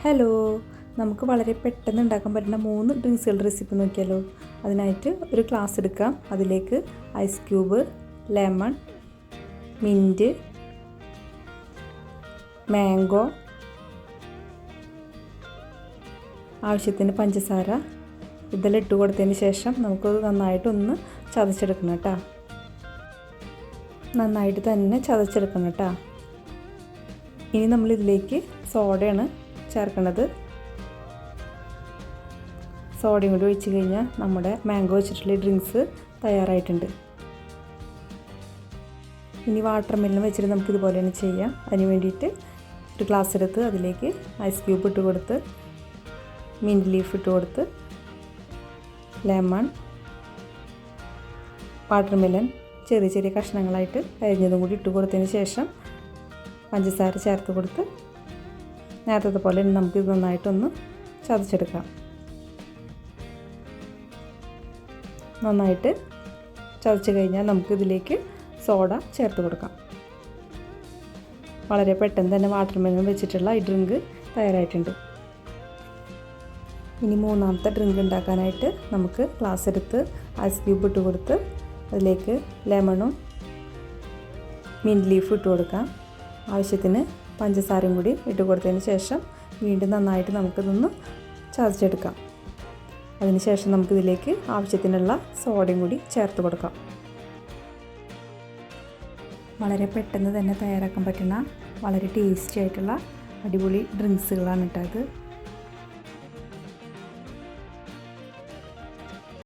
Hello നമുക്ക് വളരെ പെട്ടെന്ന് ഉണ്ടാക്കാൻ പറ്റുന്ന മൂന്ന് ഡ്രിങ്ക്സുകളുടെ റെസിപ്പി നോക്കിയാലോ. അതിനായിട്ട് ഒരു ഗ്ലാസ് എടുക്കാം. അതിലേക്ക് ice cube lemon mint mango ആവശ്യത്തിന് പഞ്ചസാര. ഇതെല്ലാം ഇട്ട് കൊടുത്തതിന് ശേഷം നമുക്കത് നന്നായിട്ടൊന്ന് ചതച്ചെടുക്കണം കേട്ടോ. നന്നായിട്ട് തന്നെ ചതച്ചെടുക്കണം കേട്ടോ. ഇനി നമ്മളിതിലേക്ക് സോഡയാണ് ചേർക്കുന്നത് സോഡയും കൂടി ഒഴിച്ച് കഴിഞ്ഞാൽ നമ്മുടെ മാംഗോ വെച്ചിട്ടുള്ള ഡ്രിങ്ക്സ് തയ്യാറായിട്ടുണ്ട്. ഇനി വാട്ടർ മെല്ലൻ വെച്ചിട്ട് നമുക്ക് ഇതുപോലെ തന്നെ ചെയ്യാം. അതിന് വേണ്ടിയിട്ട് ഒരു ഗ്ലാസ് എടുത്ത് അതിലേക്ക് ഐസ് ക്യൂബ് ഇട്ട് കൊടുത്ത് മിന്റ് ലീഫ് ഇട്ട് കൊടുത്ത് ലെമൺ വാട്ടർ മെല്ലൻ ചെറിയ ചെറിയ കഷ്ണങ്ങളായിട്ട് അരിഞ്ഞതും കൂടി ഇട്ട് കൊടുത്തതിന് ശേഷം പഞ്ചസാര ചേർത്ത് കൊടുത്ത് നേരത്തെ പോലെ നമുക്ക് നന്നായിട്ടൊന്ന് ചതച്ചെടുക്കാം. നന്നായിട്ട് ചതച്ച് കഴിഞ്ഞാൽ നമുക്ക് ഇതിലേക്ക് സോഡ ചേർത്ത് കൊടുക്കാം. വളരെ പെട്ടെന്ന് തന്നെ വാട്ടർ മെലൺ വെച്ചിട്ടുള്ള ഈ ഡ്രിങ്ക് തയ്യാറായിട്ടുണ്ട്. ഇനി മൂന്നാമത്തെ ഡ്രിങ്ക് ഉണ്ടാക്കാനായിട്ട് നമുക്ക് ഗ്ലാസ് എടുത്ത് ഐസ് ക്യൂബ് ഇട്ട് കൊടുത്ത് അതിലേക്ക് ലെമണും മിന്റ് ലീഫ് ഇട്ട് കൊടുക്കാം. ആവശ്യത്തിന് പഞ്ചസാരയും കൂടി ഇട്ട് കൊടുത്തതിന് ശേഷം വീണ്ടും നന്നായിട്ട് നമുക്കിതൊന്ന് ചതച്ചെടുക്കാം. അതിനുശേഷം നമുക്കിതിലേക്ക് ആവശ്യത്തിനുള്ള സോഡയും കൂടി ചേർത്ത് കൊടുക്കാം. വളരെ പെട്ടെന്ന് തന്നെ തയ്യാറാക്കാൻ പറ്റുന്ന വളരെ ടേസ്റ്റി ആയിട്ടുള്ള അടിപൊളി ഡ്രിങ്ക്സുകളാണ് കേട്ടോ അത്